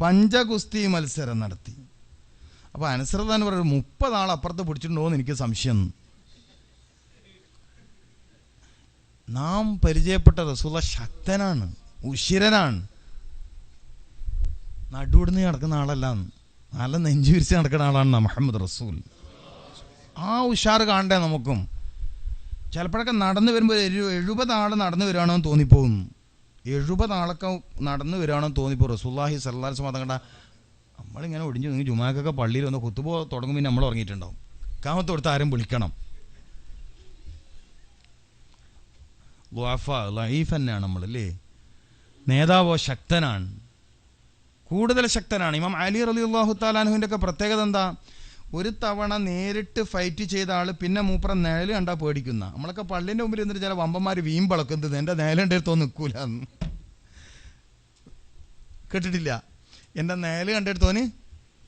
പഞ്ചഗുസ്തി മത്സരം നടത്തി. അപ്പോൾ അനുസൃതാൻ പറയുന്നത് മുപ്പത് ആൾ അപ്പുറത്ത് പിടിച്ചിട്ടുണ്ടോ എന്ന് എനിക്ക് സംശയം. നാം പരിചയപ്പെട്ട റസൂല ശക്തനാണ് ഉശിരനാണ്. നടുവിടുന്ന് നടക്കുന്ന ആളല്ല. നല്ല നെഞ്ചു വിരിച്ച് നടക്കുന്ന ആളാണ് മുഹമ്മദ് റസൂൽ. ആ ഉഷാറ് കാണണ്ടേ നമുക്കും. ചിലപ്പോഴൊക്കെ നടന്നു വരുമ്പോൾ എഴുപത് ആൾ നടന്നു വരികയാണോ എന്ന് തോന്നിപ്പോകും എഴുപത് ആളൊക്കെ നടന്നു വരികയാണെന്ന് തോന്നിപ്പോൾ തോന്നിപ്പോ റസൂല്ലാഹി സല്ലാസ് മതം കണ്ട നമ്മളിങ്ങനെ ഒടിഞ്ഞു നിങ്ങൾ ജുമാക്കൊക്കെ പള്ളിയിൽ വന്ന് കുത്തുപോ തുടങ്ങും പിന്നെ നമ്മൾ ഉറങ്ങിയിട്ടുണ്ടാവും. കാമത്ത് കൊടുത്ത് ആരും വിളിക്കണം. ലുഅഫ ലൈഫ് തന്നെയാണ് നമ്മളല്ലേ? നേതാവോ ശക്തനാണ്. കൂടുതൽ ശക്തനാണ്. ഇമാം അലി അലി അള്ളാഹു ഒക്കെ പ്രത്യേകത എന്താ? ഒരു തവണ നേരിട്ട് ഫൈറ്റ് ചെയ്ത ആൾ പിന്നെ മൂപ്പറ നിഴൽ കണ്ടാൽ പേടിക്കുന്ന. നമ്മളൊക്കെ പള്ളിന്റെ മുമ്പിൽ ഇന്നിട്ട് ചില വമ്പന്മാർ വീമ്പളക്കുന്നത് എന്റെ നിഴലുണ്ട് എടുത്തോ നിൽക്കൂല കേട്ടിട്ടില്ല. എന്റെ നേൽ കണ്ടെടുത്തോന്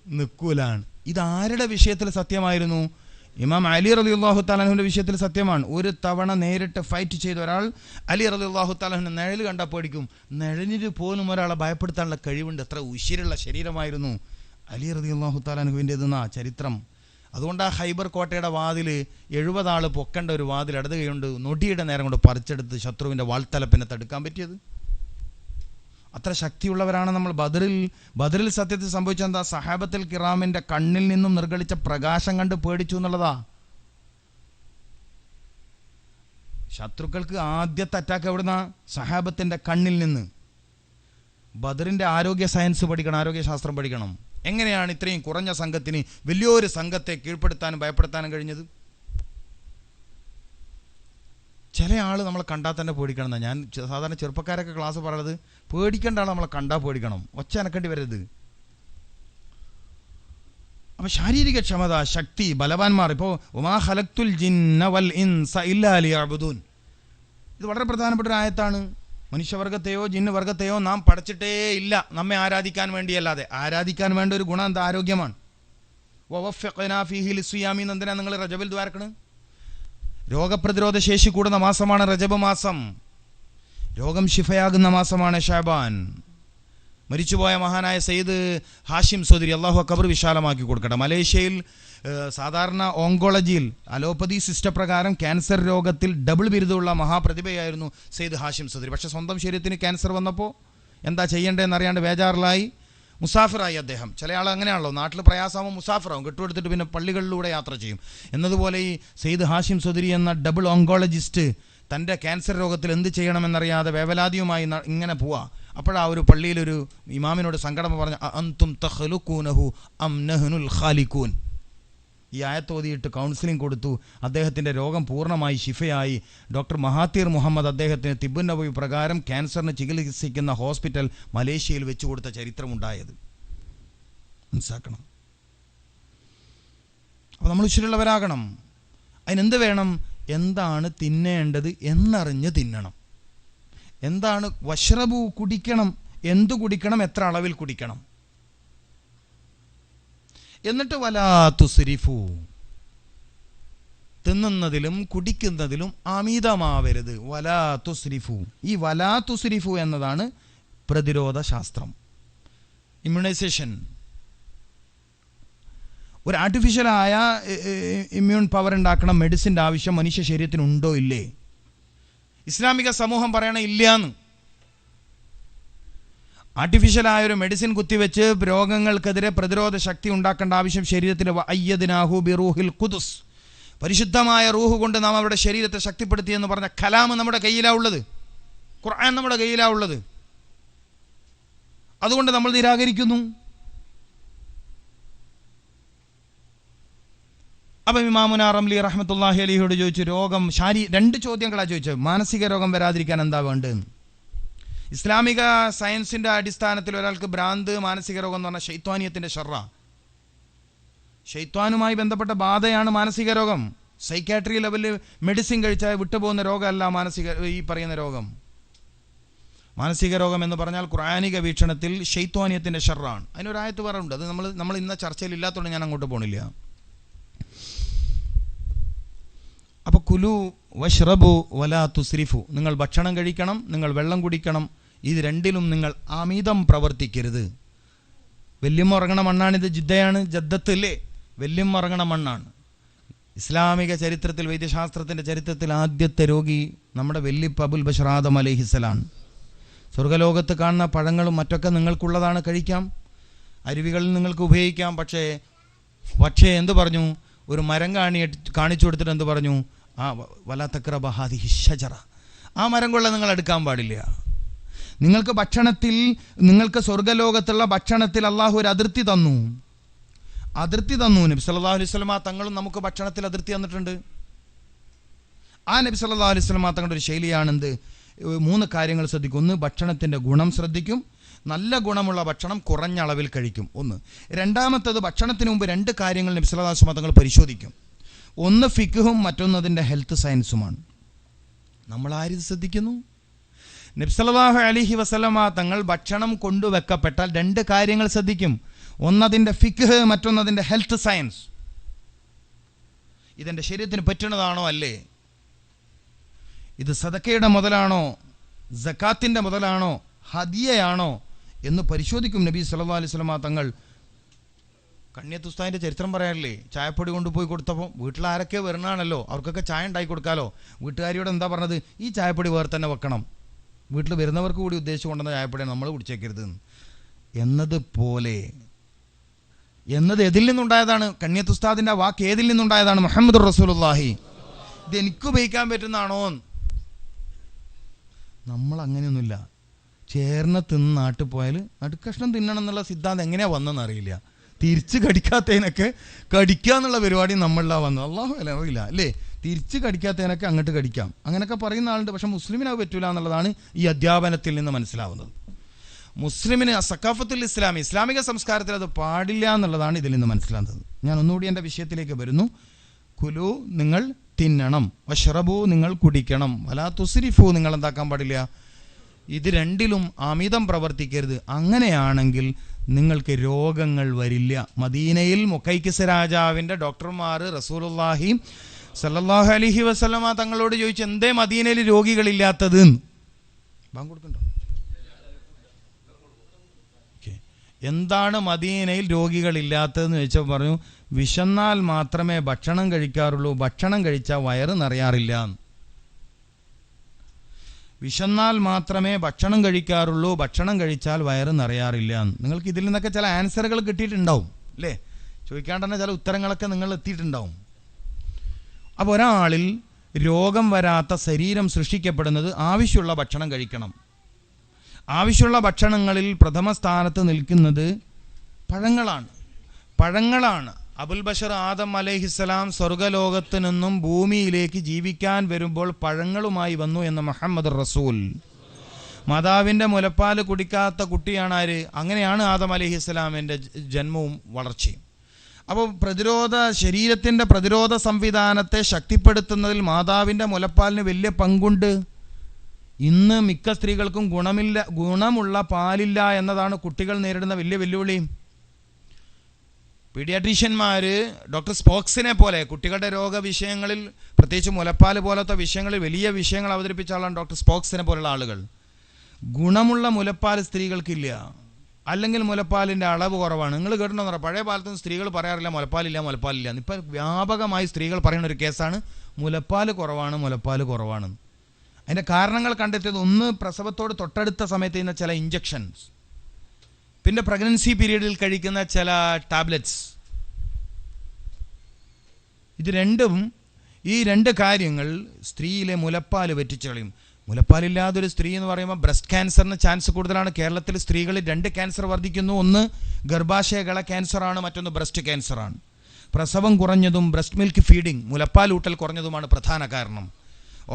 നിൽക്കൂലാണ് ഇതാരുടെ വിഷയത്തിൽ സത്യമായിരുന്നു? ഇമാം അലി റലി അള്ളാഹു താലാഹുവിന്റെ വിഷയത്തിൽ സത്യമാണ്. ഒരു തവണ നേരിട്ട് ഫൈറ്റ് ചെയ്ത ഒരാൾ അലി റലി അള്ളാഹു താലാഹുവിന്റെ നിഴൽ കണ്ടാൽ പേടിക്കും. നിഴലിന് പോലും ഒരാളെ ഭയപ്പെടുത്താനുള്ള കഴിവുണ്ട്. എത്ര ഉശിരുള്ള ശരീരമായിരുന്നു അലി റലി അള്ളാഹു താലാഹുവിന്റെതെന്നാ ചരിത്രം. അതുകൊണ്ട് ആ ഹൈബർ കോട്ടയുടെ വാതിൽ എഴുപതാൾ പൊക്കേണ്ട ഒരു വാതിൽ ഇടത് കൈകൊണ്ട് നൊടിയുടെ നേരം കൊണ്ട് പറിച്ചെടുത്ത് ശത്രുവിന്റെ വാൾത്തലപ്പിനെ തടുക്കാൻ പറ്റിയത്. അത്ര ശക്തിയുള്ളവരാണ് നമ്മൾ. ബദറിൽ ബദറിൽ സത്യത്തിൽ സംഭവിച്ച എന്താ സഹാബത്തിൽ കിറാമിന്റെ കണ്ണിൽ നിന്നും നിർഗളിച്ച പ്രകാശം കണ്ട് പേടിച്ചു എന്നുള്ളതാ. ശത്രുക്കൾക്ക് ആദ്യത്തെ അറ്റാക്ക് എവിടുന്ന? സഹാബത്തിന്റെ കണ്ണിൽ നിന്ന്. ബദറിന്റെ ആരോഗ്യ സയൻസ് പഠിക്കണം ആരോഗ്യശാസ്ത്രം പഠിക്കണം. എങ്ങനെയാണ് ഇത്രയും കുറഞ്ഞ സംഘത്തിന് വലിയൊരു സംഘത്തെ കീഴ്പ്പെടുത്താനും ഭയപ്പെടുത്താനും കഴിഞ്ഞത്? ചില ആൾ നമ്മളെ കണ്ടാൽ തന്നെ പേടിക്കണം ഞാൻ സാധാരണ ചെറുപ്പക്കാരൊക്കെ ക്ലാസ് പറയുന്നത് പേടിക്കേണ്ട ആൾ നമ്മളെ കണ്ടാൽ പേടിക്കണം. ഒച്ച അനക്കേണ്ടി വരരുത്. അപ്പം ശാരീരിക ക്ഷമത ശക്തി ബലവാന്മാർ. ഇപ്പോൾ ഉമാ ഹലക്തുൽ ജിന്ന വൽ ഇൻസ ഇത് വളരെ പ്രധാനപ്പെട്ട ഒരു ആയത്താണ്. മനുഷ്യവർഗത്തെയോ ജിന്ന് വർഗത്തെയോ നാം പഠിച്ചിട്ടേ ഇല്ല. നമ്മെ ആരാധിക്കാൻ വേണ്ടിയല്ലാതെ. ആരാധിക്കാൻ വേണ്ട ഒരു ഗുണം എന്താ? ആരോഗ്യമാണ്. വവഫ്ഫഖനാ ഫീഹി ലിസ്സിയാമി എന്ന് എന്തിനാ നിങ്ങൾ റജബിൽ ദ്വാരക്കണ്? രോഗപ്രതിരോധ ശേഷി കൂടുന്ന മാസമാണ് റജബ് മാസം. രോഗം ശിഫയാകുന്ന മാസമാണ് ഷാബാൻ. മരിച്ചുപോയ മഹാനായ സയ്യിദ് ഹാഷിം സോദരി അള്ളാഹു കബർ വിശാലമാക്കി കൊടുക്കട്ടെ. മലേഷ്യയിൽ സാധാരണ ഓങ്കോളജിയിൽ അലോപ്പതി സിസ്റ്റ പ്രകാരം ക്യാൻസർ രോഗത്തിൽ ഡബിൾ ബിരുദമുള്ള മഹാപ്രതിഭയായിരുന്നു സയ്യിദ് ഹാഷിം സോദരി. പക്ഷേ സ്വന്തം ശരീരത്തിന് ക്യാൻസർ വന്നപ്പോൾ എന്താ ചെയ്യേണ്ടതെന്ന് അറിയാണ്ട് ബേജാറിലായി. മുസാഫിറായി അദ്ദേഹം. ചില ആൾ അങ്ങനെയാണല്ലോ നാട്ടിൽ പ്രയാസമാകും മുസാഫിറാവും. കെട്ടുകൊടുത്തിട്ട് പിന്നെ പള്ളികളിലൂടെ യാത്ര ചെയ്യും. എന്നതുപോലെ ഈ സെയ്ദ് ഹാഷിം സുദരി എന്ന ഡബിൾ ഓങ്കോളജിസ്റ്റ് തന്റെ ക്യാൻസർ രോഗത്തിൽ എന്ത് ചെയ്യണമെന്നറിയാതെ വേവലാതിയുമായി ഇങ്ങനെ പോവാ. അപ്പോഴാ ഒരു പള്ളിയിലൊരു ഇമാമിനോട് സങ്കടം പറഞ്ഞു അന്തും തഹ്ലുക്കൂനഹു അം നഹ്നുൽ ഖാലിഖൂൻ. ഈ ആയത്തോതിയിട്ട് കൗൺസിലിംഗ് കൊടുത്തു. അദ്ദേഹത്തിന്റെ രോഗം പൂർണമായി ശിഫയായി. ഡോക്ടർ മഹാത്തീർ മുഹമ്മദ് അദ്ദേഹത്തിന് തിബുൻ നബവി പ്രകാരം ക്യാൻസറിന് ചികിത്സിക്കുന്ന ഹോസ്പിറ്റൽ മലേഷ്യയിൽ വെച്ചു കൊടുത്ത ചരിത്രമുണ്ടായത്. മനസ്സിലാക്കണം? അപ്പോൾ നമ്മൾ ഇച്ചിരിയുള്ളവരാകണം അതിനെന്ത് വേണം? എന്താണ് തിന്നേണ്ടത് എന്നറിഞ്ഞ് തിന്നണം. എന്താണ് വഷ്റബു കുടിക്കണം? എന്തു കുടിക്കണം? എത്ര അളവിൽ കുടിക്കണം? എന്നിട്ട് വലാത്തു സിരിഫു തിന്നുന്നതിലും കുടിക്കുന്നതിലും അമിതമാവരുത്. വലാത്തു സിരിഫു ഈ വലാത്തു സിരിഫു എന്നതാണ് പ്രതിരോധ ശാസ്ത്രം. ഇമ്മ്യൂണൈസേഷൻ ഒരു ആർട്ടിഫിഷ്യലായ ഇമ്മ്യൂൺ പവർ ഉണ്ടാക്കണ മെഡിസിന്റെ ആവശ്യം മനുഷ്യ ശരീരത്തിനുണ്ടോ ഇല്ലേ? ഇസ്ലാമിക സമൂഹം പറയണ ഇല്ലാന്ന്. ആർട്ടിഫിഷ്യലായ ഒരു മെഡിസിൻ കുത്തിവെച്ച് രോഗങ്ങൾക്കെതിരെ പ്രതിരോധ ശക്തി ഉണ്ടാക്കേണ്ട ആവശ്യം ശരീരത്തിന്. അയ്യദിനാഹു ബിറൂഹിൽ കുതുസ് പരിശുദ്ധമായ റൂഹ് കൊണ്ട് നാം അവരുടെ ശരീരത്തെ ശക്തിപ്പെടുത്തി എന്ന് പറഞ്ഞ കലാം നമ്മുടെ കയ്യിലാ ഉള്ളത്. ഖുർആൻ നമ്മുടെ കയ്യിലാ ഉള്ളത്. അതുകൊണ്ട് നമ്മൾ നിരാകരിക്കുന്നു. അപ്പം ഇമാമുന റംലി റഹ്മത്തുല്ലാഹി അലിയോട് ചോദിച്ചു രോഗം ശാരീ രണ്ട് ചോദ്യങ്ങളാണ് ചോദിച്ചത്. മാനസിക രോഗം വരാതിരിക്കാൻ എന്താ വേണ്ടത് ഇസ്ലാമിക സയൻസിന്റെ അടിസ്ഥാനത്തിൽ ഒരാൾക്ക് ഭ്രാന്ത് മാനസിക രോഗം എന്ന് പറഞ്ഞാൽ ശൈത്വാനിയത്തിന്റെ ഷെറ. ശൈത്വാനുമായി ബന്ധപ്പെട്ട ബാധയാണ് മാനസിക രോഗം. സൈക്കാട്രി ലെവലിൽ മെഡിസിൻ കഴിച്ചാൽ വിട്ടുപോകുന്ന രോഗമല്ല മാനസിക ഈ പറയുന്ന രോഗം. മാനസിക രോഗം എന്ന് പറഞ്ഞാൽ ഖുറാനിക വീക്ഷണത്തിൽ ശൈത്വാനിയത്തിന്റെ ഷെറാണ്. അതിനൊരായത്ത് പറയുന്നുണ്ട് അത് നമ്മൾ നമ്മൾ ഇന്ന ചർച്ചയിൽ ഇല്ലാത്തതുകൊണ്ട് ഞാൻ അങ്ങോട്ട് പോണില്ല. അപ്പോൾ കുലു വഷ്റബു വലാ തുസ്രിഫു. നിങ്ങൾ ഭക്ഷണം കഴിക്കണം നിങ്ങൾ വെള്ളം കുടിക്കണം. ഇത് രണ്ടിലും നിങ്ങൾ അമിതം പ്രവർത്തിക്കരുത്. വെല്ലുമ്മ ഉറങ്ങണ മണ്ണാണിത് ജിദ്ദയാണ് ജദ്ദത്തല്ലേ അല്ലേ വെല്ലുമ്മ ഉറങ്ങണ മണ്ണാണ്. ഇസ്ലാമിക ചരിത്രത്തിൽ വൈദ്യശാസ്ത്രത്തിന്റെ ചരിത്രത്തിൽ ആദ്യത്തെ രോഗി നമ്മുടെ വെല്ലിപ്പ് അബുൽ ബഷറാദം അലഹിസലാണ് സ്വർഗലോകത്ത് കാണുന്ന പഴങ്ങളും മറ്റൊക്കെ നിങ്ങൾക്കുള്ളതാണ് കഴിക്കാം. അരുവികളിൽ നിങ്ങൾക്ക് ഉപയോഗിക്കാം പക്ഷേ പക്ഷേ എന്ത് പറഞ്ഞു? ഒരു മരം കാണി കാണിച്ചു കൊടുത്തിട്ട് എന്ത് പറഞ്ഞു? ആ വലാത്തക്ര ബഹാദി ഹിഷജറ ആ മരം കൊള്ള നിങ്ങൾ എടുക്കാൻ പാടില്ല. നിങ്ങൾക്ക് ഭക്ഷണത്തിൽ നിങ്ങൾക്ക് സ്വർഗലോകത്തുള്ള ഭക്ഷണത്തിൽ അള്ളാഹു ഒരു അതിർത്തി തന്നു. അതിർത്തി തന്നു നബി സല്ലല്ലാഹു അലൈഹി വസല്ലമ തങ്ങളും നമുക്ക് ഭക്ഷണത്തിൽ അതിർത്തി തന്നിട്ടുണ്ട്. ആ നബി സല്ലാ അലൈഹി വസല്ലമ തങ്ങളുടെ ഒരു ശൈലിയാണെന്ത്? മൂന്ന് കാര്യങ്ങൾ ശ്രദ്ധിക്കും. ഒന്ന് ഭക്ഷണത്തിന്റെ ഗുണം ശ്രദ്ധിക്കും. നല്ല ഗുണമുള്ള ഭക്ഷണം കുറഞ്ഞ അളവിൽ കഴിക്കും. ഒന്ന് രണ്ടാമത്തത് ഭക്ഷണത്തിന് മുമ്പ് രണ്ട് കാര്യങ്ങൾ നബി സല്ലല്ലാഹു അലൈഹി തങ്ങൾ പരിശോധിക്കും. ഒന്ന് ഫിക്കുഹും മറ്റൊന്ന് അതിന്റെ ഹെൽത്ത് സയൻസുമാണ്. നമ്മൾ ആരിത് ശ്രദ്ധിക്കുന്നു? നബ്സലാഹു അലിഹി വസലമ തങ്ങൾ ഭക്ഷണം കൊണ്ടുവെക്കപ്പെട്ടാൽ രണ്ട് കാര്യങ്ങൾ ശ്രദ്ധിക്കും. ഒന്നതിന്റെ ഫിക്ഹ് മറ്റൊന്നതിന്റെ ഹെൽത്ത് സയൻസ്. ഇതെന്റെ ശരീരത്തിന് പറ്റുന്നതാണോ അല്ലേ? ഇത് സദക്കയുടെ മുതലാണോ? ജക്കാത്തിന്റെ മുതലാണോ? ഹദിയയാണോ? എന്ന് പരിശോധിക്കും നബി സല്ലാ അലൈഹി വസല്ലമ തങ്ങൾ കണ്യത്തുസ്താദിന്റെ ചരിത്രം പറയാനല്ലേ? ചായപ്പൊടി കൊണ്ടുപോയി കൊടുത്തപ്പോൾ വീട്ടിൽ ആരൊക്കെ വരുന്നതാണല്ലോ. അവർക്കൊക്കെ ചായ ഉണ്ടാക്കി കൊടുക്കാലോ. വീട്ടുകാരിയോട് എന്താ പറഞ്ഞത്? ഈ ചായപ്പൊടി വേറെ തന്നെ വെക്കണം. വീട്ടിൽ വരുന്നവർക്ക് കൂടി ഉദ്ദേശിച്ച് കൊണ്ടുവന്ന ചായപ്പൊടിയാണ് നമ്മൾ കുടിച്ചേക്കരുത്. എന്ന്. എന്നതുപോലെ എന്നത് എതിൽ നിന്നുണ്ടായതാണ്? കണ്യത്തുസ്താദിന്റെ വാക്ക് ഏതിൽ നിന്നുണ്ടായതാണ്? മുഹമ്മദ് റസൂലുള്ളാഹി. ഇത് എനിക്ക് ഉപയോഗിക്കാൻ പറ്റുന്നതാണോ? നമ്മൾ അങ്ങനെയൊന്നുമില്ല. ചേർന്ന് തിന്ന് നാട്ടിൽ പോയാൽ നടുക്കഷ്ണം തിന്നണം എന്നുള്ള സിദ്ധാന്തം എങ്ങനെയാണ് വന്നതെന്ന് അറിയില്ല. തിരിച്ച് കടിക്കാത്തതിനൊക്കെ കടിക്കുക എന്നുള്ള പരിപാടി നമ്മളിലാ വന്നത്. അള്ളാഹു അല്ല അറിയില്ല അല്ലേ? തിരിച്ച് കടിക്കാത്തതിനൊക്കെ അങ്ങോട്ട് കടിക്കാം. അങ്ങനെയൊക്കെ പറയുന്ന ആളുണ്ട്. പക്ഷെ മുസ്ലിമിനാവ് പറ്റൂല എന്നുള്ളതാണ് ഈ അധ്യാപനത്തിൽ നിന്ന് മനസ്സിലാവുന്നത്. മുസ്ലിമിന് സക്കാഫത്തുൽ ഇസ്ലാമി ഇസ്ലാമിക സംസ്കാരത്തിൽ അത് പാടില്ല എന്നുള്ളതാണ് ഇതിൽ നിന്ന് മനസ്സിലാകുന്നത് ഞാൻ ഒന്നുകൂടി എന്റെ വിഷയത്തിലേക്ക് വരുന്നു. കുലു നിങ്ങൾ തിന്നണം. വഷറബു നിങ്ങൾ കുടിക്കണം. വലാ തുസ്രിഫു നിങ്ങൾ എന്താക്കാൻ പാടില്ല? ഇത് രണ്ടിലും അമിതം പ്രവർത്തിക്കരുത്. അങ്ങനെയാണെങ്കിൽ നിങ്ങൾക്ക് രോഗങ്ങൾ വരില്ല. മദീനയിൽ മുക്കൈക്കിസ് രാജാവിന്റെ ഡോക്ടർമാർ റസൂലുള്ളാഹി സല്ലാഹു അലഹി വസ്ലമ തങ്ങളോട് ചോദിച്ചു എന്തേ മദീനയിൽ രോഗികളില്ലാത്തത്? എന്താണ് മദീനയിൽ രോഗികളില്ലാത്തതെന്ന്? ചോദിച്ചപ്പോൾ പറഞ്ഞു വിശന്നാൽ മാത്രമേ ഭക്ഷണം കഴിക്കാറുള്ളൂ. ഭക്ഷണം കഴിച്ചാൽ വയറ് നിറയാറില്ല. എന്ന്. വിശന്നാൽ മാത്രമേ ഭക്ഷണം കഴിക്കാറുള്ളൂ ഭക്ഷണം കഴിച്ചാൽ വയറ് നിറയാറില്ല. നിങ്ങൾക്ക് ഇതിൽ നിന്നൊക്കെ ചില ആൻസറുകൾ കിട്ടിയിട്ടുണ്ടാവും അല്ലേ? ചോദിക്കാണ്ട് തന്നെ ചില ഉത്തരങ്ങളൊക്കെ നിങ്ങൾ എത്തിയിട്ടുണ്ടാവും. അപ്പോൾ ഒരാളിൽ രോഗം വരാത്ത ശരീരം സൃഷ്ടിക്കപ്പെടുന്നത് ആവശ്യമുള്ള ഭക്ഷണം കഴിക്കണം. ആവശ്യമുള്ള ഭക്ഷണങ്ങളിൽ പ്രഥമ സ്ഥാനത്ത് നിൽക്കുന്നത് പഴങ്ങളാണ്. പഴങ്ങളാണ്. അബുൽ ബഷർ ആദം അലഹിസ്സലാം സ്വർഗലോകത്ത് നിന്നും ഭൂമിയിലേക്ക് ജീവിക്കാൻ വരുമ്പോൾ പഴങ്ങളുമായി വന്നു എന്ന് മുഹമ്മദ് റസൂൽ. മാതാവിന്റെ മുലപ്പാൽ കുടിക്കാത്ത കുട്ടിയാണ് ആര്? അങ്ങനെയാണ് ആദം അലഹിസ്സലാമിന്റെ ജന്മവും വളർച്ചയും. അപ്പോൾ പ്രതിരോധ ശരീരത്തിന്റെ പ്രതിരോധ സംവിധാനത്തെ ശക്തിപ്പെടുത്തുന്നതിൽ മാതാവിന്റെ മുലപ്പാലിന് വലിയ പങ്കുണ്ട്. ഇന്ന് മിക്ക സ്ത്രീകൾക്കും ഗുണമില്ല ഗുണമുള്ള പാലില്ല എന്നതാണ് കുട്ടികൾ നേരിടുന്ന വലിയ വെല്ലുവിളി പീഡിയാട്രീഷ്യന്മാർ ഡോക്ടർ സ്പോക്സിനെ പോലെ കുട്ടികളുടെ രോഗവിഷയങ്ങളിൽ പ്രത്യേകിച്ച് മുലപ്പാൽ പോലത്തെ വിഷയങ്ങളിൽ വലിയ വിഷയങ്ങൾ അവതരിപ്പിച്ച ആളാണ് ഡോക്ടർ സ്പോക്സിനെ പോലുള്ള ആളുകൾ. ഗുണമുള്ള മുലപ്പാൽ സ്ത്രീകൾക്കില്ല. അല്ലെങ്കിൽ മുലപ്പാലിന്റെ അളവ് കുറവാണ്. നിങ്ങൾ കേട്ടിട്ടുണ്ടോ പഴയ കാലത്തൊന്നും സ്ത്രീകൾ പറയാറില്ല മുലപ്പാലില്ല മുലപ്പാലില്ല. ഇപ്പം വ്യാപകമായി സ്ത്രീകൾ പറയുന്ന ഒരു കേസാണ് മുലപ്പാൽ കുറവാണ് മുലപ്പാൽ കുറവാണ്. അതിന്റെ കാരണങ്ങൾ കണ്ടെത്തിയത് ഒന്ന് പ്രസവത്തോട് തൊട്ടടുത്ത സമയത്ത് ചെയ്യുന്ന ചില ഇഞ്ചക്ഷൻസ് പിന്നെ പ്രഗ്നൻസി പീരീഡിൽ കഴിക്കുന്ന ചില ടാബ്ലറ്റ്സ് ഇത് രണ്ടും ഈ രണ്ട് കാര്യങ്ങൾ സ്ത്രീയിലെ മുലപ്പാൽ വെറ്റിച്ചളയും മുലപ്പാലില്ലാതൊരു സ്ത്രീ എന്ന് പറയുമ്പോൾ ബ്രസ്റ്റ് ക്യാൻസറിന് ചാൻസ് കൂടുതലാണ്. കേരളത്തിൽ സ്ത്രീകളിൽ രണ്ട് ക്യാൻസർ വർദ്ധിക്കുന്നു. ഒന്ന് ഗർഭാശയകള ക്യാൻസറാണ് മറ്റൊന്ന് ബ്രസ്റ്റ് ക്യാൻസറാണ് പ്രസവം കുറഞ്ഞതും ബ്രസ്റ്റ് മിൽക്ക് ഫീഡിംഗ് മുലപ്പാലൂട്ടൽ കുറഞ്ഞതുമാണ് പ്രധാന കാരണം.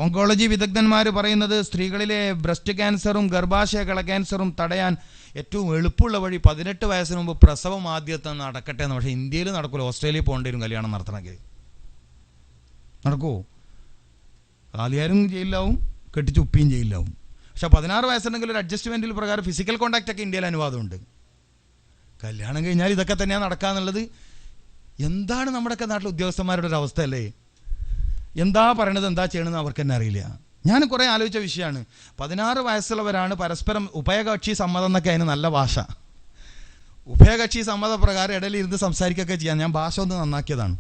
ഓങ്കോളജി വിദഗ്ധന്മാർ പറയുന്നത് സ്ത്രീകളിലെ ബ്രസ്റ്റ് ക്യാൻസറും ഗർഭാശയകള ക്യാൻസറും തടയാൻ ഏറ്റവും എളുപ്പമുള്ള വഴി പതിനെട്ട് വയസ്സിന് മുമ്പ് പ്രസവം ആദ്യത്തെ നടക്കട്ടെ എന്ന് പക്ഷേ ഇന്ത്യയിൽ നടക്കില്ല ഓസ്ട്രേലിയ പോകേണ്ടി വരും കല്യാണം നടത്തണമെങ്കിൽ. നടക്കുമോ കാലിയാരും ജയിലിലാവും കെട്ടിച്ച് ഉപ്പിയും ജയിലിലാവും. പക്ഷെ പതിനാറ് വയസ്സുണ്ടെങ്കിൽ ഒരു അഡ്ജസ്റ്റ്മെന്റിൽ പ്രകാരം ഫിസിക്കൽ കോണ്ടാക്റ്റ് ഒക്കെ ഇന്ത്യയിൽ അനുവാദമുണ്ട്. കല്യാണം കഴിഞ്ഞാൽ ഇതൊക്കെ തന്നെയാണ് നടക്കാന്നുള്ളത് എന്താണ് നമ്മുടെയൊക്കെ നാട്ടിലെ ഉദ്യോഗസ്ഥന്മാരുടെ ഒരു അവസ്ഥ അല്ലേ എന്താ പറയണത് എന്താ ചെയ്യണമെന്ന് അവർക്ക് തന്നെ അറിയില്ല. ഞാൻ കുറേ ആലോചിച്ച വിഷയമാണ് പതിനാറ് വയസ്സുള്ളവരാണ് പരസ്പരം ഉഭയകക്ഷി സമ്മതം എന്നൊക്കെ അതിന് നല്ല ഭാഷ. ഉഭയകക്ഷി സമ്മതപ്രകാരം ഇടയിൽ ഇരുന്ന് സംസാരിക്കുകയൊക്കെ ചെയ്യാം. ഞാൻ ഭാഷ ഒന്ന് നന്നാക്കിയതാണ്.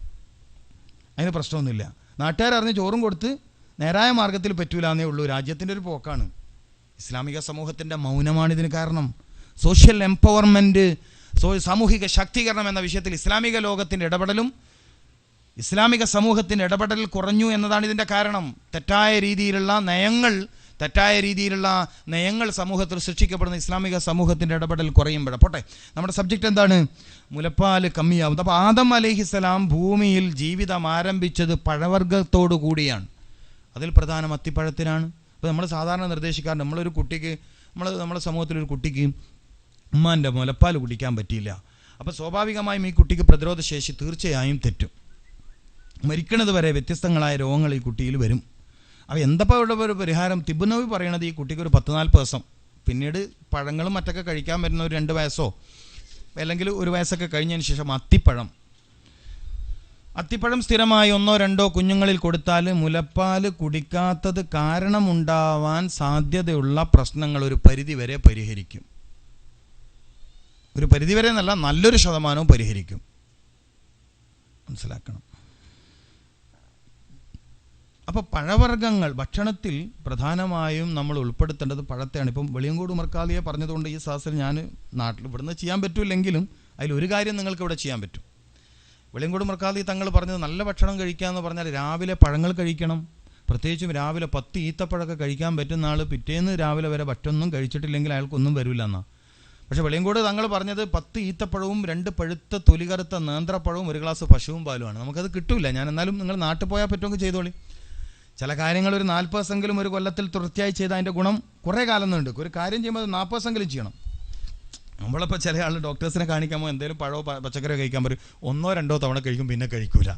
അതിന് പ്രശ്നമൊന്നുമില്ല. നാട്ടുകാരറിഞ്ഞ് ചോറും കൊടുത്ത് നേരായ മാർഗത്തിൽ പറ്റൂല എന്നേ ഉള്ളൂ. രാജ്യത്തിന്റെ ഒരു പോക്കാണ്. ഇസ്ലാമിക സമൂഹത്തിന്റെ മൗനമാണ് ഇതിന് കാരണം. സോഷ്യൽ എംപവർമെന്റ് സോ സാമൂഹിക ശാക്തീകരണം എന്ന വിഷയത്തിൽ ഇസ്ലാമിക ലോകത്തിന്റെ ഇടപെടലും ഇസ്ലാമിക സമൂഹത്തിന്റെ ഇടപെടൽ കുറഞ്ഞു എന്നതാണ് ഇതിന്റെ കാരണം. തെറ്റായ രീതിയിലുള്ള നയങ്ങൾ തെറ്റായ രീതിയിലുള്ള നയങ്ങൾ സമൂഹത്തിൽ സൃഷ്ടിക്കപ്പെടുന്ന ഇസ്ലാമിക സമൂഹത്തിന്റെ ഇടപെടൽ കുറയുമ്പോഴ. പോട്ടെ നമ്മുടെ സബ്ജക്റ്റ് എന്താണ്? മുലപ്പാൽ കമ്മിയാവുന്നത് അപ്പോൾ ആദം അലഹിസ്സലാം ഭൂമിയിൽ ജീവിതം ആരംഭിച്ചത് പഴവർഗത്തോടു കൂടിയാണ്. അതിൽ പ്രധാനം അത്തിപ്പഴത്തിനാണ്. അപ്പോൾ നമ്മൾ സാധാരണ നിർദ്ദേശിക്കാറുണ്ട് നമ്മളൊരു കുട്ടിക്ക് നമ്മൾ നമ്മുടെ സമൂഹത്തിലൊരു കുട്ടിക്ക് ഉമ്മാന്റെ മുലപ്പാൽ കുടിക്കാൻ പറ്റിയില്ല. അപ്പോൾ സ്വാഭാവികമായും ഈ കുട്ടിക്ക് പ്രതിരോധശേഷി തീർച്ചയായും തെറ്റും. മരിക്കണത് വരെ വ്യത്യസ്തങ്ങളായ രോഗങ്ങൾ ഈ കുട്ടിയിൽ വരും. അവ എന്തപ്പോൾ ഇവിടെ ഒരു പരിഹാരം? തിബുനോവി പറയണത് ഈ കുട്ടിക്ക് ഒരു പത്ത് നാൽപ്പത് ദിവസം. പിന്നീട് പഴങ്ങളും മറ്റൊക്കെ കഴിക്കാൻ വരുന്ന ഒരു രണ്ട് വയസ്സോ അല്ലെങ്കിൽ ഒരു വയസ്സൊക്കെ കഴിഞ്ഞതിന് ശേഷം അത്തിപ്പഴം. അത്തിപ്പഴം സ്ഥിരമായി ഒന്നോ രണ്ടോ കുഞ്ഞുങ്ങളിൽ കൊടുത്താൽ മുലപ്പാൽ കുടിക്കാത്തത് കാരണമുണ്ടാവാൻ സാധ്യതയുള്ള പ്രശ്നങ്ങൾ ഒരു പരിധിവരെ പരിഹരിക്കും. ഒരു പരിധിവരെ എന്നല്ല നല്ലൊരു ശതമാനവും പരിഹരിക്കും. മനസ്സിലാക്കണം. അപ്പോൾ പഴവർഗങ്ങൾ ഭക്ഷണത്തിൽ പ്രധാനമായും നമ്മൾ ഉൾപ്പെടുത്തേണ്ടത് പഴത്തെയാണ്. ഇപ്പം വെളിയങ്കോട് മർക്കാലിയെ പറഞ്ഞതുകൊണ്ട് ഈ സാഹസത്തിൽ ഞാൻ നാട്ടിൽ ഇവിടുന്ന് ചെയ്യാൻ പറ്റില്ലെങ്കിലും അതിലൊരു കാര്യം നിങ്ങൾക്ക് ഇവിടെ ചെയ്യാൻ പറ്റും. വെളിയങ്കോട് മർക്കാലി തങ്ങൾ പറഞ്ഞത് നല്ല ഭക്ഷണം കഴിക്കുക എന്ന് പറഞ്ഞാൽ രാവിലെ പഴങ്ങൾ കഴിക്കണം. പ്രത്യേകിച്ചും രാവിലെ പത്ത് ഈത്തപ്പഴമൊക്കെ കഴിക്കാൻ പറ്റുന്ന ആൾ പിറ്റേന്ന് രാവിലെ വരെ പറ്റൊന്നും കഴിച്ചിട്ടില്ലെങ്കിൽ അയാൾക്കൊന്നും വരില്ല എന്നാ പക്ഷേ വെളിയങ്കോട് തങ്ങൾ പറഞ്ഞത് പത്ത് ഈത്തപ്പഴവും രണ്ട് പഴുത്ത തൊലികറുത്ത നേന്ത്രപ്പഴവും ഒരു ഗ്ലാസ് പശുവും പാലുമാണ്. നമുക്കത് കിട്ടില്ല ഞാൻ എന്നാലും നിങ്ങൾ നാട്ടിൽ പോയാൽ പറ്റുമെങ്കിൽ ചെയ്തോളി. ചില കാര്യങ്ങൾ ഒരു നാൽപ്പത് ദിവസമെങ്കിലും ഒരു കൊല്ലത്തിൽ തുടർച്ചയായി ചെയ്താൽ അതിന്റെ ഗുണം കുറേ കാലം ഉണ്ട് ഒരു കാര്യം ചെയ്യുമ്പോൾ അത് നാൽപ്പത് ദിവസമെങ്കിലും ചെയ്യണം. നമ്മളിപ്പോൾ ചില ആൾ ഡോക്ടേഴ്സിനെ കാണിക്കാമോ എന്തെങ്കിലും പഴമോ പച്ചക്കറിയോ കഴിക്കാൻ പറയും ഒന്നോ രണ്ടോ തവണ കഴിക്കും പിന്നെ കഴിക്കൂല.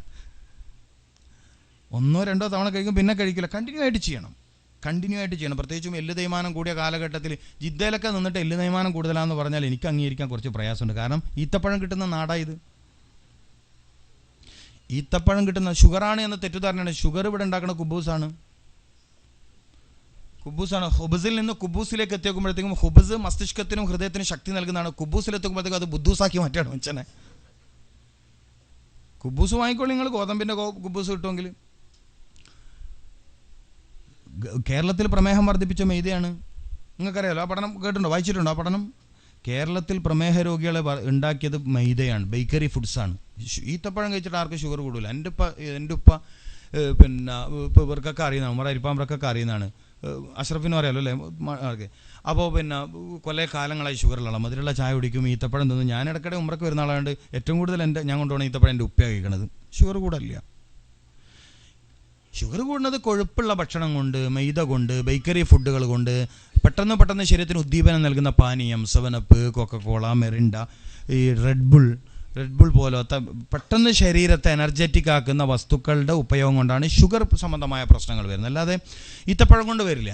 ഒന്നോ രണ്ടോ തവണ കഴിക്കും പിന്നെ കഴിക്കില്ല കണ്ടിന്യൂ ആയിട്ട് ചെയ്യണം. കണ്ടിന്യൂ ആയിട്ട് ചെയ്യണം. പ്രത്യേകിച്ചും എല്ല് തേയ്മാനം കൂടിയ കാലഘട്ടത്തിൽ ജിദ്ദയിലൊക്കെ നിന്നിട്ട് എല്ല് തേയ്മാനം കൂടുതലാണെന്ന് പറഞ്ഞാൽ എനിക്ക് അംഗീകരിക്കാൻ കുറച്ച് പ്രയാസമുണ്ട്. കാരണം ഈത്തപ്പഴം കിട്ടുന്ന നാടാ ഇത്. ഈത്തപ്പഴം കിട്ടുന്ന ഷുഗറാണ് എന്ന തെറ്റിദ്ധാരണയാണ്. ഷുഗർ ഇവിടെ ഉണ്ടാക്കുന്ന കുബൂസാണ്. കുബൂസാണ്. ഹുബസിൽ നിന്ന് കുബൂസിലേക്ക് എത്തിയേക്കുമ്പോഴത്തേക്കും ഹുബസ് മസ്തിഷ്കത്തിനും ഹൃദയത്തിനും ശക്തി നൽകുന്നതാണ്. കുബൂസിൽ എത്തുമ്പോഴത്തേക്കും അത് ബുദ്ധൂസാക്കി മാറ്റാണ് മനുഷ്യനെ. കുബൂസ് വാങ്ങിക്കോളൂ നിങ്ങൾ ഗോതമ്പിന്റെ കുബൂസ് കിട്ടുമെങ്കിൽ. കേരളത്തിൽ പ്രമേഹം വർദ്ധിപ്പിച്ച മെയ്തയാണ് നിങ്ങൾക്കറിയാലോ ആ പഠനം കേട്ടിട്ടുണ്ടോ? വായിച്ചിട്ടുണ്ടോ ആ പഠനം? കേരളത്തിൽ പ്രമേഹ രോഗികളെ ഉണ്ടാക്കിയത് മൈദയാണ് ബേക്കറി ഫുഡ്സാണ് ഈത്തപ്പഴം കഴിച്ചിട്ട് ആർക്കും ഷുഗർ കൂടില്ല എന്റെ ഉപ്പ എന്റെ ഉപ്പ പിന്നെ ഇപ്പോൾ ഇവർക്കൊക്കെ അറിയുന്നതാണ് നമ്മുടെ അരിപ്പാമ്പറക്കൊക്കെ അറിയുന്നതാണ്. അഷ്റഫിനും അറിയാലോ അല്ലേ? അപ്പോൾ പിന്നെ കുറേ കാലങ്ങളായി ഷുഗറിലുള്ള മധുരമുള്ള ചായ കുടിക്കും ഈത്തപ്പഴം തിന്നും. ഞാൻ ഇടയ്ക്കിടെ ഉമ്രക്ക് വരുന്ന ആളാണ്ട് ഏറ്റവും കൂടുതൽ എന്റെ ഞാൻ കൊണ്ടുപോകണ ഈത്തപ്പഴം എന്റെ ഉപ്പയാണ് കഴിക്കണത്. ഷുഗർ കൂടല്ല ഷുഗർ കൂടുന്നത് കൊഴുപ്പുള്ള ഭക്ഷണം കൊണ്ട് മൈദ കൊണ്ട് ബേക്കറി ഫുഡുകൾ കൊണ്ട് പെട്ടെന്ന് പെട്ടെന്ന് ശരീരത്തിന് ഉദ്ദീപനം നൽകുന്ന പാനീയം seven up Coca Cola Mirinda ഈ റെഡ് ബുൾ റെഡ് ബുൾ പോലത്തെ പെട്ടെന്ന് ശരീരത്തെ എനർജറ്റിക് ആക്കുന്ന വസ്തുക്കളുടെ ഉപയോഗം കൊണ്ടാണ് ഷുഗർ സംബന്ധമായ പ്രശ്നങ്ങൾ വരുന്നത്. അല്ലാതെ ഈത്തപ്പഴം കൊണ്ട് വരില്ല.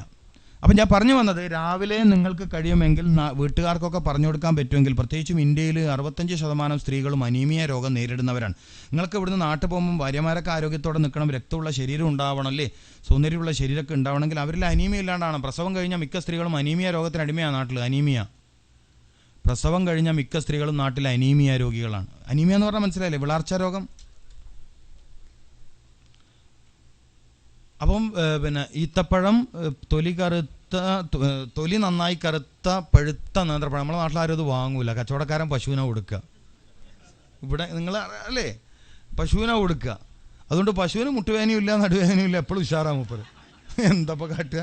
അപ്പം ഞാൻ പറഞ്ഞു വന്നത് രാവിലെ നിങ്ങൾക്ക് കഴിയുമെങ്കിൽ വീട്ടുകാർക്കൊക്കെ പറഞ്ഞു കൊടുക്കാൻ പറ്റുമെങ്കിൽ പ്രത്യേകിച്ചും ഇന്ത്യയിൽ അറുപത്തഞ്ച് ശതമാനം സ്ത്രീകളും അനീമിയ രോഗം നേരിടുന്നവരാണ്. നിങ്ങൾക്ക് ഇവിടുന്ന് നാട്ടിൽ പോകുമ്പോൾ ഭാര്യമാരൊക്കെ ആരോഗ്യത്തോടെ നിൽക്കണം രക്തമുള്ള ശരീരം ഉണ്ടാവണം അല്ലേ? സൗന്ദര്യമുള്ള ശരീരമൊക്കെ ഉണ്ടാവണമെങ്കിൽ അവരിൽ അനീമിയ ഇല്ലാണ്ടാണ്. പ്രസവം കഴിഞ്ഞ മിക്ക സ്ത്രീകളും അനീമിയ രോഗത്തിന് അടിമയാണ് നാട്ടിൽ അനീമിയ. പ്രസവം കഴിഞ്ഞ മിക്ക സ്ത്രീകളും നാട്ടിൽ അനീമിയ രോഗികളാണ്. അനീമിയ എന്ന് പറഞ്ഞാൽ മനസ്സിലായില്ലേ? വിളർച്ച രോഗം. അപ്പം പിന്നെ ഈത്തപ്പഴം തൊലി കറുത്ത തൊലി നന്നായി കറുത്ത പഴുത്ത നേന്ത്രപ്പഴം. നമ്മളെ നാട്ടിൽ ആരും അത് വാങ്ങൂല. കച്ചവടക്കാരൻ പശുവിനെ കൊടുക്കുക ഇവിടെ നിങ്ങൾ അല്ലേ? പശുവിനെ കൊടുക്കുക അതുകൊണ്ട് പശുവിന് മുട്ടുവേദനയും ഇല്ല നടുവേദനയും ഇല്ല എപ്പോഴും ഉഷാറാ മൂപ്പര്. എന്തപ്പോൾ കാട്ടുക?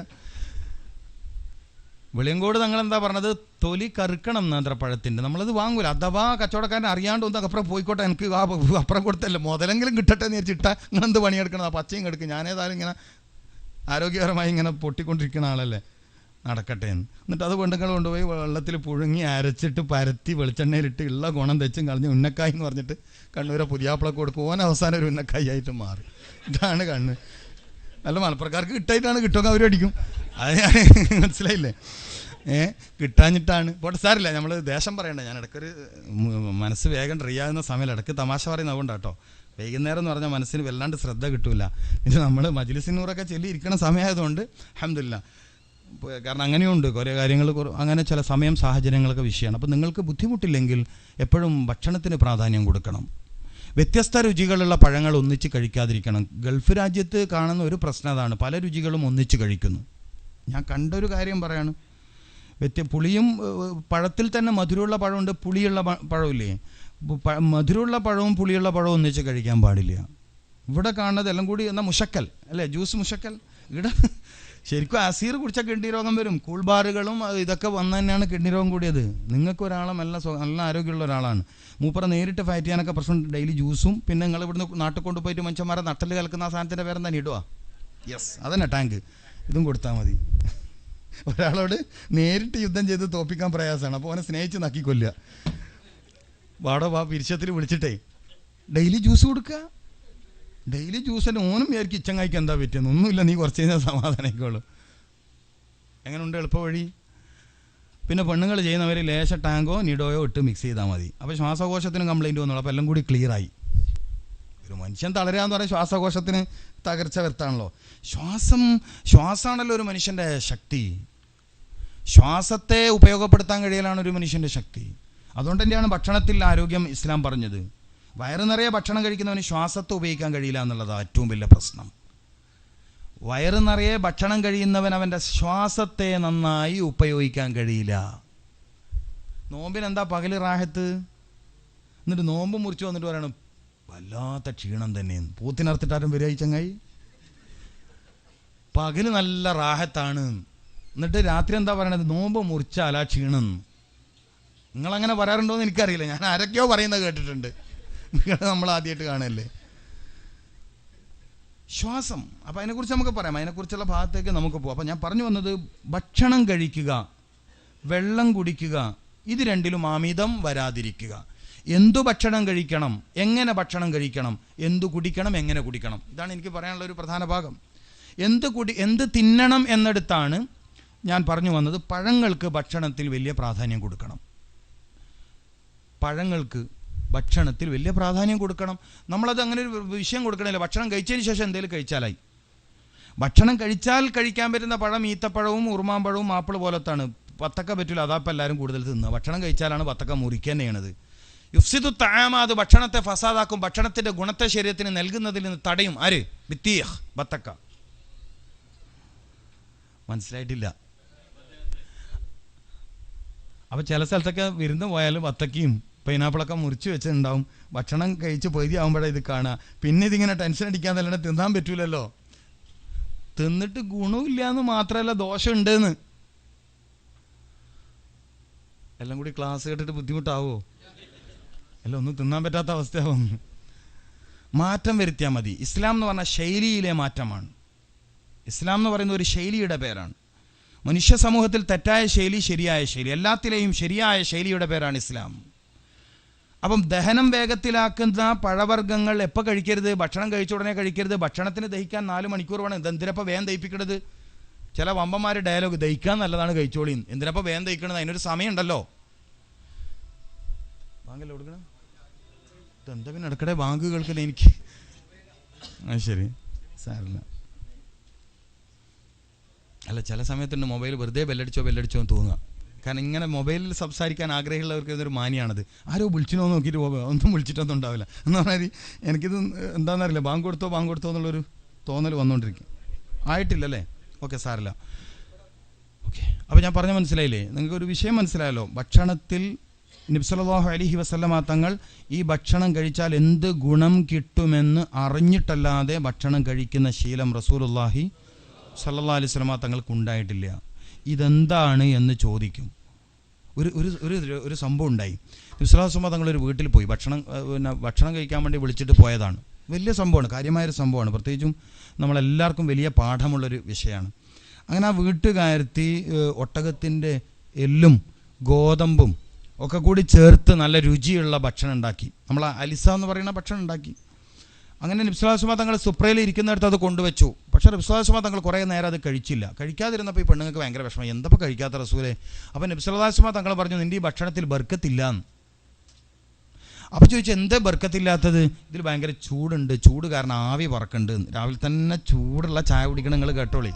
വെളിയങ്കോട് തങ്ങൾ എന്താ പറഞ്ഞത്? തൊലി കറുക്കണം നേന്ത്രപ്പഴത്തിന്റെ നമ്മളത് വാങ്ങൂല. അഥവാ കച്ചവടക്കാരൻ അറിയാണ്ട് ഒന്ന് അപ്പുറം പോയിക്കോട്ടെ എനിക്ക് ആ അപ്പുറം കൊടുത്തല്ലോ. മുതലെങ്കിലും കിട്ടട്ടെ എന്ന് വെച്ചിട്ട് നിങ്ങൾ എന്ത് പണിയെടുക്കണം ആ പച്ചയും കിടക്കും. ഞാനേതായാലും ഇങ്ങനെ ആരോഗ്യപരമായി ഇങ്ങനെ പൊട്ടിക്കൊണ്ടിരിക്കുന്ന ആളല്ലേ? നടക്കട്ടെ എന്ന്. എന്നിട്ട് അത് പെണ്ണുങ്ങൾ കൊണ്ടുപോയി വെള്ളത്തിൽ പുഴുങ്ങി അരച്ചിട്ട് പരത്തി വെളിച്ചെണ്ണയിലിട്ട് ഉള്ള ഗുണം തെച്ചും കളഞ്ഞ് ഉന്നക്കായി എന്ന് പറഞ്ഞിട്ട് കണ്ണൂരെ പുതിയാപ്പിളക്ക് കൊടുക്കും. ഓൻ അവസാനം ഒരു ഉന്നക്കായി ആയിട്ട് മാറി. ഇതാണ് കണ്ണ്. നല്ല മലപ്പുറക്കാർക്ക് കിട്ടായിട്ടാണ് കിട്ടുമെങ്കിൽ അവരടിക്കും അത് ഞാൻ മനസ്സിലായില്ലേ? ഏ? കിട്ടാഞ്ഞിട്ടാണ്. പോട്ടെ സാറില്ല നമ്മൾ ദേശം പറയണ്ട. ഞാൻ ഇടയ്ക്കൊരു മനസ്സ് വേഗം റിയാവുന്ന സമയം ഇടയ്ക്ക് തമാശ പറയുന്ന അതുകൊണ്ടാട്ടോ വൈകുന്നേരം എന്ന് പറഞ്ഞാൽ മനസ്സിന് വല്ലാണ്ട് ശ്രദ്ധ കിട്ടൂല. പിന്നെ നമ്മൾ മജ്ലിസിനൂറൊക്കെ ചൊല്ലി ഇരിക്കണ സമയമായതുകൊണ്ട് അഹമ്മദില്ല കാരണം അങ്ങനെയുണ്ട്. കുറേ കാര്യങ്ങൾ അങ്ങനെ ചില സമയം സാഹചര്യങ്ങളൊക്കെ വിഷയമാണ് അപ്പോൾ നിങ്ങൾക്ക് ബുദ്ധിമുട്ടില്ലെങ്കിൽ എപ്പോഴും ഭക്ഷണത്തിന് പ്രാധാന്യം കൊടുക്കണം. വ്യത്യസ്ത രുചികളുള്ള പഴങ്ങൾ ഒന്നിച്ച് കഴിക്കാതിരിക്കണം. ഗൾഫ് രാജ്യത്ത് കാണുന്ന ഒരു പ്രശ്നം അതാണ്. പല രുചികളും ഒന്നിച്ച് കഴിക്കുന്നു. ഞാൻ കണ്ടൊരു കാര്യം പറയാണ്. വ്യത്യ പുളിയും പഴത്തിൽ തന്നെ മധുരമുള്ള പഴമുണ്ട് പുളിയുള്ള പഴമില്ലേ? മധുരമുള്ള പഴവും പുളിയുള്ള പഴവും ഒന്നിച്ച് കഴിക്കാൻ പാടില്ല. ഇവിടെ കാണുന്നത് എല്ലാം കൂടി എന്നാൽ മുഷക്കൽ അല്ലേ? ജ്യൂസ് മുഷക്കൽ ഇവിടെ ശരിക്കും അസീർ കുടിച്ചാൽ കിഡ്നി രോഗം വരും. കൂൾബാറുകളും ബാറുകളും ഇതൊക്കെ വന്നു തന്നെയാണ് കിഡ്നി രോഗം കൂടിയത്. നിങ്ങൾക്ക് ഒരാളെ നല്ല നല്ല ആരോഗ്യമുള്ള ഒരാളാണ്. മൂപ്പറ നേരിട്ട് ഫൈറ്റ് ചെയ്യാനൊക്കെ പ്രശ്നം ഡെയിലി ജ്യൂസും പിന്നെ നിങ്ങൾ ഇവിടുന്ന് നാട്ടിൽ കൊണ്ടുപോയിട്ട് മനുഷ്യന്മാരെ നട്ടൽ കലക്കുന്ന ആ സാധനത്തിന്റെ പേരെന്താ? ഇടുക യെസ് അതന്നെ ടാങ്ക് ഇതും കൊടുത്താൽ മതി. ഒരാളോട് നേരിട്ട് യുദ്ധം ചെയ്ത് തോപ്പിക്കാൻ പ്രയാസമാണ്. അപ്പോൾ അവനെ സ്നേഹിച്ച് നക്കിക്കൊല്ലുക. വാടോ വാ പിരിശത്തിൽ വിളിച്ചിട്ടേ. ഡെയിലി ജ്യൂസ് കൊടുക്കുക ഡെയിലി ജ്യൂസ് അല്ല ഓനും വിചാരിക്കും ഇച്ചങ്ങായിക്ക് എന്താ പറ്റിയെന്ന്. ഒന്നുമില്ല നീ കുറച്ച് കഴിഞ്ഞാൽ സമാധാനിക്കുള്ളൂ എങ്ങനെയുണ്ട് എളുപ്പ വഴി? പിന്നെ പെണ്ണുങ്ങൾ ചെയ്യുന്നവർ ലേശ ടാങ്കോ നിഡോയോ ഇട്ട് മിക്സ് ചെയ്താൽ മതി. അപ്പോൾ ശ്വാസകോശത്തിന് കംപ്ലൈന്റ് വന്നോളൂ അപ്പോൾ എല്ലാം കൂടി ക്ലിയറായി ഒരു മനുഷ്യൻ തളരാന്ന് പറയാൻ ശ്വാസകോശത്തിന് തകർച്ച വരുത്താണല്ലോ. ശ്വാസം ശ്വാസമാണല്ലോ ഒരു മനുഷ്യന്റെ ശക്തി. ശ്വാസത്തെ ഉപയോഗപ്പെടുത്താൻ കഴിയലാണ് ഒരു മനുഷ്യന്റെ ശക്തി. അതുകൊണ്ട് തന്നെയാണ് ഭക്ഷണത്തിൽ ആരോഗ്യം ഇസ്ലാം പറഞ്ഞത്. വയറ് നിറയെ ഭക്ഷണം കഴിക്കുന്നവന് ശ്വാസത്തെ ഉപയോഗിക്കാൻ കഴിയില്ല എന്നുള്ളതാണ് ഏറ്റവും വലിയ പ്രശ്നം. വയറ് നിറയെ ഭക്ഷണം കഴിയുന്നവൻ അവന്റെ ശ്വാസത്തെ നന്നായി ഉപയോഗിക്കാൻ കഴിയില്ല. നോമ്പിന് എന്താ പകൽ റാഹത്ത്? എന്നിട്ട് നോമ്പ് മുറിച്ച് വന്നിട്ട് പറയണം വല്ലാത്ത ക്ഷീണം തന്നെയെന്ന് പൂത്തിനർത്തിട്ടാരും വരിക ഈ ചങ്ങായി. പകൽ നല്ല റാഹത്താണ്. എന്നിട്ട് രാത്രി എന്താ പറയണത്? നോമ്പ് ആ നിങ്ങൾ നിങ്ങളങ്ങനെ പറയാറുണ്ടോ എന്ന് എനിക്കറിയില്ല. ഞാൻ ആരൊക്കെയോ പറയുന്നത് കേട്ടിട്ടുണ്ട്. നിങ്ങൾ നമ്മൾ ആദ്യമായിട്ട് കാണല്ലേ? ശ്വാസം. അപ്പം അതിനെക്കുറിച്ച് നമുക്ക് പറയാം. അതിനെക്കുറിച്ചുള്ള ഭാഗത്തേക്ക് നമുക്ക് പോകാം അപ്പം ഞാൻ പറഞ്ഞു വന്നത് ഭക്ഷണം കഴിക്കുക വെള്ളം കുടിക്കുക ഇത് രണ്ടിലും അമിതം വരാതിരിക്കുക. എന്തു ഭക്ഷണം കഴിക്കണം? എങ്ങനെ ഭക്ഷണം കഴിക്കണം? എന്തു കുടിക്കണം? എങ്ങനെ കുടിക്കണം? ഇതാണ് എനിക്ക് പറയാനുള്ള ഒരു പ്രധാന ഭാഗം. എന്ത് കുടി എന്ത് തിന്നണം എന്നിടത്താണ് ഞാൻ പറഞ്ഞു വന്നത് പഴങ്ങൾക്ക് ഭക്ഷണത്തിൽ വലിയ പ്രാധാന്യം കൊടുക്കണം. പഴങ്ങൾക്ക് ഭക്ഷണത്തിൽ വലിയ പ്രാധാന്യം കൊടുക്കണം. നമ്മളത് അങ്ങനെ ഒരു വിഷയം കൊടുക്കണില്ല. ഭക്ഷണം കഴിച്ചതിന് ശേഷം എന്തെങ്കിലും കഴിച്ചാലായി. ഭക്ഷണം കഴിച്ചാൽ കഴിക്കാൻ പറ്റുന്ന പഴം ഈത്തപ്പഴവും ഉറുമാമ്പഴവും ആപ്പിൾ പോലത്താണ്. പത്തക്ക പറ്റില്ല അതാപ്പം എല്ലാവരും കൂടുതൽ തിന്നുക ഭക്ഷണം കഴിച്ചാലാണ് പത്തക്ക മുറിക്കുക തന്നെയാണത്. യുഫ്സിദു താമ അത് ഭക്ഷണത്തെ ഫസാദാക്കും. ഭക്ഷണത്തിന്റെ ഗുണത്തെ ശരീരത്തിന് നൽകുന്നതിൽ നിന്ന് തടയും. ആര്? ബിത്തീഹ് വത്തക്ക. മനസ്സിലായിട്ടില്ല. അപ്പോൾ ചില സ്ഥലത്തൊക്കെ വിരുന്ന് പോയാലും വത്തക്കയും പൈനാപ്പിളൊക്കെ മുറിച്ച് വെച്ചിട്ടുണ്ടാവും. ഭക്ഷണം കഴിച്ച് പൊയ്തി ഇത് കാണുക. പിന്നെ ഇതിങ്ങനെ ടെൻഷൻ അടിക്കാൻ തന്നെ തിന്നാൻ പറ്റൂലല്ലോ. തിന്നിട്ട് ഗുണമില്ല എന്ന് മാത്രമല്ല ദോഷം ഉണ്ടെന്ന് എല്ലാം കൂടി ക്ലാസ് കേട്ടിട്ട് ബുദ്ധിമുട്ടാവോ? അല്ല ഒന്നും തിന്നാൻ പറ്റാത്ത അവസ്ഥയാവും. മാറ്റം വരുത്തിയാൽ മതി. ഇസ്ലാം എന്ന് പറഞ്ഞ ശൈലിയിലെ മാറ്റമാണ്. ഇസ്ലാം എന്ന് പറയുന്ന ഒരു ശൈലിയുടെ പേരാണ്. മനുഷ്യ സമൂഹത്തിൽ തെറ്റായ ശൈലി ശരിയായ ശൈലി. എല്ലാത്തിലെയും ശരിയായ ശൈലിയുടെ പേരാണ് ഇസ്ലാം. അപ്പം ദഹനം വേഗത്തിലാക്കുന്ന പഴവർഗങ്ങൾ എപ്പോൾ കഴിക്കരുത്? ഭക്ഷണം കഴിച്ച ഉടനെ കഴിക്കരുത്? ഭക്ഷണത്തിന് ദഹിക്കാൻ നാല് മണിക്കൂർ വേണം. ഇതെന്തിനപ്പോൾ വേഗം ദഹിപ്പിക്കണത്? ചില വമ്പന്മാർ ഡയലോഗ് ദഹിക്കാൻ നല്ലതാണ് കഴിച്ചോളി. എന്തിനപ്പോൾ വേഗം ദഹിക്കണത്? അതിനൊരു സമയമുണ്ടല്ലോ. ഇതെന്താ പിന്നെ ഇടയ്ക്കിടെ ബാങ്ക് എനിക്ക്? ആ ശരി. സാറില്ല അല്ല ചില സമയത്തുണ്ട് മൊബൈൽ വെറുതെ ബെല്ലടിച്ചോ ബെല്ലടിച്ചോ എന്ന് തോന്നുക. കാരണം ഇങ്ങനെ മൊബൈലിൽ സംസാരിക്കാൻ ആഗ്രഹമുള്ളവർക്ക് ഇതൊരു മാനിയാണത്. ആരോ വിളിച്ചിനോ നോക്കിയിട്ട് പോകുക ഒന്നും വിളിച്ചിട്ടൊന്നും ഉണ്ടാവില്ല. എന്ന് പറഞ്ഞാൽ എനിക്കിത് എന്താണെന്നറിയില്ല ബാങ്ക് കൊടുത്തോ ബാങ്ക് കൊടുത്തോ എന്നുള്ളൊരു തോന്നൽ വന്നുകൊണ്ടിരിക്കും. ആയിട്ടില്ലല്ലേ? ഓക്കെ സാറില്ല ഓക്കെ. അപ്പോൾ ഞാൻ പറഞ്ഞ മനസ്സിലായില്ലേ? നിങ്ങൾക്ക് ഒരു വിഷയം മനസ്സിലായല്ലോ. ഭക്ഷണത്തിൽ നിബ്സലാഹു അലഹി വസല്ലമ തങ്ങൾ ഈ ഭക്ഷണം കഴിച്ചാൽ എന്ത് ഗുണം കിട്ടുമെന്ന് അറിഞ്ഞിട്ടല്ലാതെ ഭക്ഷണം കഴിക്കുന്ന ശീലം റസൂലുല്ലാഹി സല്ലാ അലൈഹി സ്വലമ തങ്ങൾക്ക് ഉണ്ടായിട്ടില്ല ഇതെന്താണ് എന്ന് ചോദിക്കും. ഒരു ഒരു ഒരു ഒരു സംഭവം ഉണ്ടായി. വിശ്വാസമ തങ്ങൾ ഒരു വീട്ടിൽ പോയി. ഭക്ഷണം പിന്നെ ഭക്ഷണം കഴിക്കാൻ വേണ്ടി വിളിച്ചിട്ട് പോയതാണ്. വലിയ സംഭവമാണ് കാര്യമായൊരു സംഭവമാണ്. പ്രത്യേകിച്ചും നമ്മളെല്ലാവർക്കും വലിയ പാഠമുള്ളൊരു വിഷയമാണ്. അങ്ങനെ ആ വീട്ടുകാരത്തി ഒട്ടകത്തിന്റെ എല്ലും ഗോതമ്പും ഒക്കെ കൂടി ചേർത്ത് നല്ല രുചിയുള്ള ഭക്ഷണം ഉണ്ടാക്കി. നമ്മൾ അലിസ എന്ന് പറയുന്ന ഭക്ഷണം ഉണ്ടാക്കി. അങ്ങനെ നിബ്സുലാസുമ തങ്ങൾ സുപ്രയിൽ ഇരിക്കുന്നിടത്ത് അത് കൊണ്ടുവച്ചു. പക്ഷേ നിബ്സുലാസുമ തങ്ങൾ കുറേ നേരം അത് കഴിച്ചില്ല. കഴിക്കാതിരുന്നപ്പോൾ ഈ പെണ്ണുങ്ങൾക്ക് ഭയങ്കര വിഷമം എന്തപ്പോൾ കഴിക്കാത്ത റസൂലെ? അപ്പോൾ നിബ്സുലാസുമ തങ്ങൾ പറഞ്ഞു നിന്റെ ഈ ഭക്ഷണത്തിൽ ബർക്കത്തില്ല. എന്ന് അപ്പോൾ ചോദിച്ചു എന്താ ബർക്കത്തില്ലാത്തത്? ഇതിൽ ഭയങ്കര ചൂടുണ്ട്. ചൂട് കാരണം ആവി പറക്കുന്നുണ്ട് രാവിലെ തന്നെ ചൂടുള്ള ചായ കുടിക്കണം നിങ്ങൾ കേട്ടോളി.